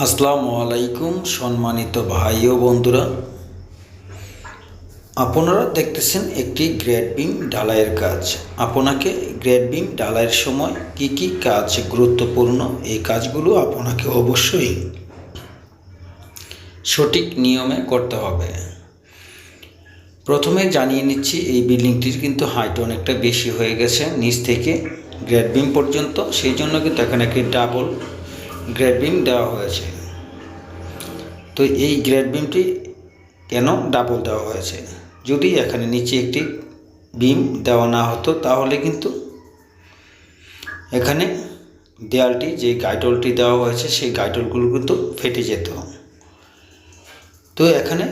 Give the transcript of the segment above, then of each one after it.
আসসালামু আলাইকুম, সম্মানিত ভাই ও বন্ধুরা। আপনারা দেখতেছেন একটি গ্রেড বিম ঢালাইয়ের কাজ। আপনাকে গ্রেড বিম ঢালাইয়ের সময় কি কি কাজ গুরুত্বপূর্ণ, এই কাজগুলো আপনাকে অবশ্যই সঠিক নিয়মে করতে হবে। প্রথমে জানিয়ে নিচ্ছি, এই বিল্ডিংটির কিন্তু হাইট অনেকটা বেশি হয়ে গেছে, নিচ থেকে গ্রেড বিম পর্যন্ত। সেই জন্য কিন্তু এখানে একটি ডাবল গ্রেড বিম দেওয়া হয়েছে। তো এই গ্রেড বিমটি কেন ডাবল দেওয়া হয়েছে? যদি এখানে নিচে একটি বিম দেওয়া না হতো, তাহলে কিন্তু এখানে দেয়ালটি, যে গাইডলটি দেওয়া হয়েছে, সেই গাইডলগুলো কিন্তু ফেটে যেত। তো এখানে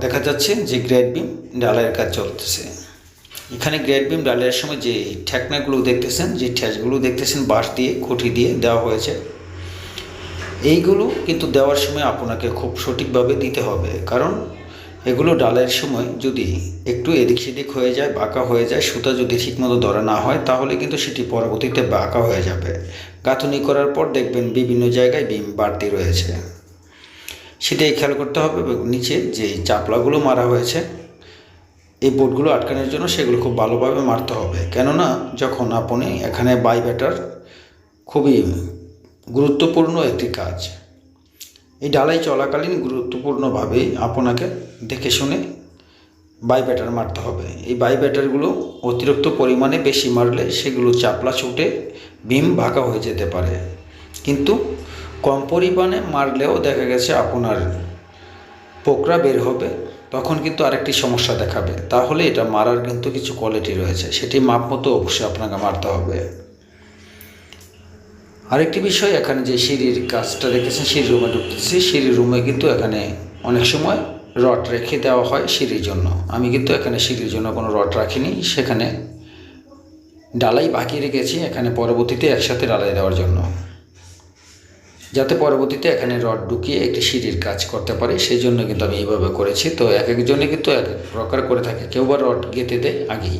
দেখা যাচ্ছে যে গ্রেড বিম ডালাইয়ের কাজ চলতেছে। এখানে গ্রেড বিম ডালাইয়ের সময় যে ঠেকনাগুলো দেখতেছেন, যে ঠেসগুলো দেখতেছেন, বাঁশ দিয়ে, খুঁটি দিয়ে দেওয়া হয়েছে। এইগুলো কিন্তু দেওয়ার সময় আপনাকে খুব সঠিকভাবে দিতে হবে। কারণ এগুলো ডালের সময় যদি একটু এদিক সেদিক হয়ে যায়, বাঁকা হয়ে যায়, সুতা যদি ঠিকমতো ধরা না হয়, তাহলে কিন্তু সেটি পরবর্তীতে বাঁকা হয়ে যাবে। গাঁথনি করার পর দেখবেন বিভিন্ন জায়গায় বিম বাড়তি রয়েছে। সেটাই খেয়াল করতে হবে নিচে যে চাপলাগুলো মারা হয়েছে, এই বোর্ডগুলো আটকানোর জন্য সেগুলো খুব ভালোভাবে মারতে হবে। কেননা যখন আপনি এখানে বাই ব্যাটার খুবই গুরুত্বপূর্ণ একটি কাজ। এই ডালাই চলাকালীন গুরুত্বপূর্ণভাবে আপনাকে দেখে শুনে বাই ব্যাটার মারতে হবে। এই বাই ব্যাটারগুলো অতিরিক্ত পরিমাণে বেশি মারলে সেগুলো চাপলা ছুটে বিম বাঁকা হয়ে যেতে পারে। কিন্তু কম পরিমাণে মারলেও দেখা গেছে আপনার পোকরা বের হবে, তখন কিন্তু আরেকটি সমস্যা দেখাবে। তাহলে এটা মারার কিন্তু কিছু কোয়ালিটি রয়েছে। সেটি মাপ মতো অবশ্যই আপনাকে মারতে হবে। আরেকটি বিষয়, এখানে যে সিঁড়ির কাজটা রেখেছেন সিঁড়ি রুমে ঢুকতেছি। সিঁড়ির রুমে কিন্তু এখানে অনেক সময় রড রেখে দেওয়া হয় সিঁড়ির জন্য। আমি কিন্তু এখানে সিঁড়ির জন্য কোনো রড রাখিনি। সেখানে ডালাই বাকি রেখেছি এখানে পরবর্তীতে একসাথে ডালাই দেওয়ার জন্য। যাতে পরবর্তীতে এখানে রড ঢুকিয়ে একটি সিঁড়ির কাজ করতে পারে, সেই জন্য কিন্তু আমি এইভাবে করেছি। তো এক একজনে কিন্তু এক এক প্রকার করে থাকে। কেউ বা রড গেঁথে দেয় আগেই।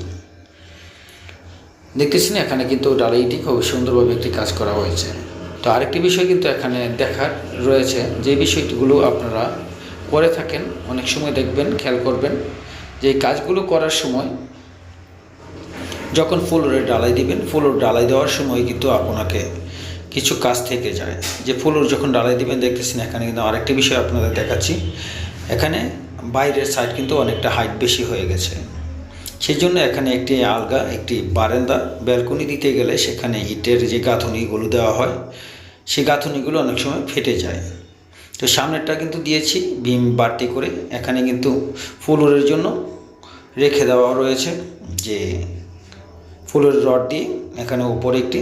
দেখতেছি না, এখানে কিন্তু ডালাইটি খুব সুন্দরভাবে একটি কাজ করা হয়েছে। তো আরেকটি বিষয় কিন্তু এখানে দেখার রয়েছে, যে বিষয়গুলো আপনারা করে থাকেন, অনেক সময় দেখবেন, খেয়াল করবেন, যে কাজগুলো করার সময় যখন ফুলরে ডালাই দিবেন ফুলর ডালাই দেওয়ার সময় কিন্তু আপনাকে কিছু কাজ থেকে যায়। যে ফুলর যখন ডালাই দিবেন দেখতেছেন এখানে কিন্তু আরেকটি বিষয় আপনাদের দেখাচ্ছি। এখানে বাইরের সাইড কিন্তু অনেকটা হাইট বেশি হয়ে গেছে। সেই জন্য এখানে একটি আলগা, একটি বারান্দা ব্যালকনি দিতে গেলে সেখানে ইটের যে গাঁথনিগুলো দেওয়া হয়, সেই গাঁথনিগুলো অনেক সময় ফেটে যায়। তো সামনেরটা কিন্তু দিয়েছি, বিম বাড়তি করে। এখানে কিন্তু ফুলুরের জন্য রেখে দেওয়া রয়েছে যে ফুলের রড দিয়ে এখানে উপরে একটি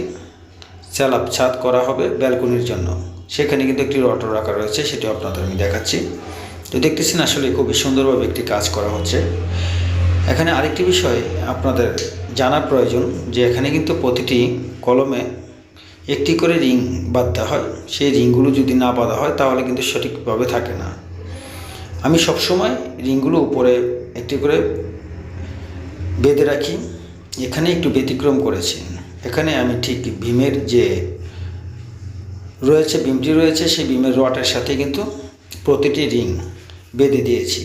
স্যালাপ ছাদ করা হবে ব্যালকনির জন্য। সেখানে কিন্তু একটি রডও রাখা রয়েছে সেটি আপনাদের আমি দেখাচ্ছি। তো দেখতেছেন আসলে খুবই সুন্দরভাবে একটি কাজ করা হচ্ছে। এখানে আরেকটি বিষয় আপনাদের জানার প্রয়োজন, যে এখানে কিন্তু প্রতিটি কলমে একটি করে রিং বাঁধতে হয়। সেই রিংগুলো যদি না বাঁধা হয়, তাহলে কিন্তু সঠিকভাবে থাকে না। আমি সবসময় রিংগুলো উপরে একটি করে বেঁধে রাখি। এখানে একটু ব্যতিক্রম করেছি। এখানে আমি ঠিক ভীমের যে রয়েছে বিমটি রয়েছে, সেই বিমের রটের সাথে কিন্তু প্রতিটি রিং বেঁধে দিয়েছি।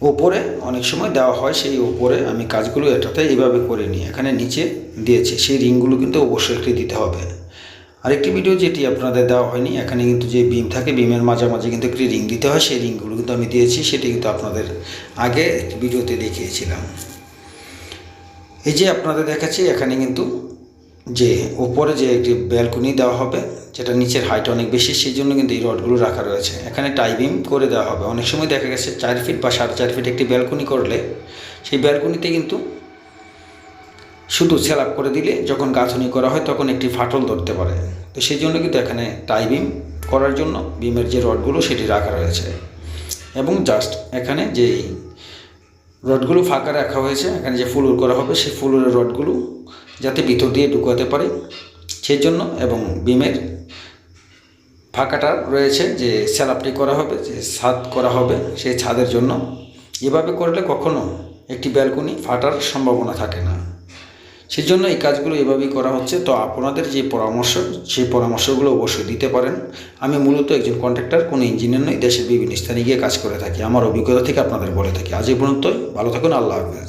ওপরে অনেক সময় দেওয়া হয়, সেই ওপরে আমি কাজগুলো এটাতে এইভাবে করে নিই। এখানে নিচে দিয়েছি, সেই রিংগুলো কিন্তু অবশ্যই একটি দিতে হবে। আরেকটি ভিডিও যেটি আপনাদের দেওয়া হয়নি, এখানে কিন্তু যে বিম থাকে বিমের মাঝামাঝি কিন্তু একটি রিং দিতে হয়, সেই রিংগুলো কিন্তু আমি দিয়েছি, সেটি কিন্তু আপনাদের আগে ভিডিওতে দেখিয়েছিলাম। এই যে আপনাদের দেখাচ্ছি, এখানে কিন্তু যে ওপরে যে একটি ব্যালকনি দেওয়া হবে, যেটা নিচের হাইট অনেক বেশি, সেই জন্য কিন্তু এই রডগুলো রাখা রয়েছে। এখানে টাইবিম করে দেওয়া হবে। অনেক সময় দেখা গেছে চার ফিট বা সাড়ে চার ফিট একটি ব্যালকনি করলে, সেই ব্যালকনিতে কিন্তু শুধু সেল আপ করে দিলে যখন গাঁথনি করা হয়, তখন একটি ফাটল ধরতে পারে। তো সেই জন্য কিন্তু এখানে টাইবিম করার জন্য বিমের যে রডগুলো সেটি রাখা রয়েছে। এবং জাস্ট এখানে যেই রডগুলো ফাঁকা রাখা হয়েছে, এখানে যে ফুলুর করা হবে, সেই ফুলুরের রডগুলো যাতে ভিতর দিয়ে ঢুকাতে পারে। সেই জন্য এবং বিমের ফাঁকাটা রয়েছে যে স্যালাপটি করা হবে, যে ছাদ করা হবে সেই ছাদের জন্য। এভাবে করলে কখনো একটি ব্যালকনি ফাটার সম্ভাবনা থাকে না। সেই জন্য এই কাজগুলো এভাবেই করা হচ্ছে। তো আপনাদের যে পরামর্শ সেই পরামর্শগুলো অবশ্যই দিতে পারেন। আমি মূলত একজন কন্ট্রাক্টর, কোনো ইঞ্জিনিয়ার নই, দেশের বিভিন্ন স্থানে গিয়ে কাজ করে থাকি। আমার অভিজ্ঞতা থেকে আপনাদের বলে থাকি। আজ এই পর্যন্তই। ভালো থাকুন, আল্লাহ হাফেজ।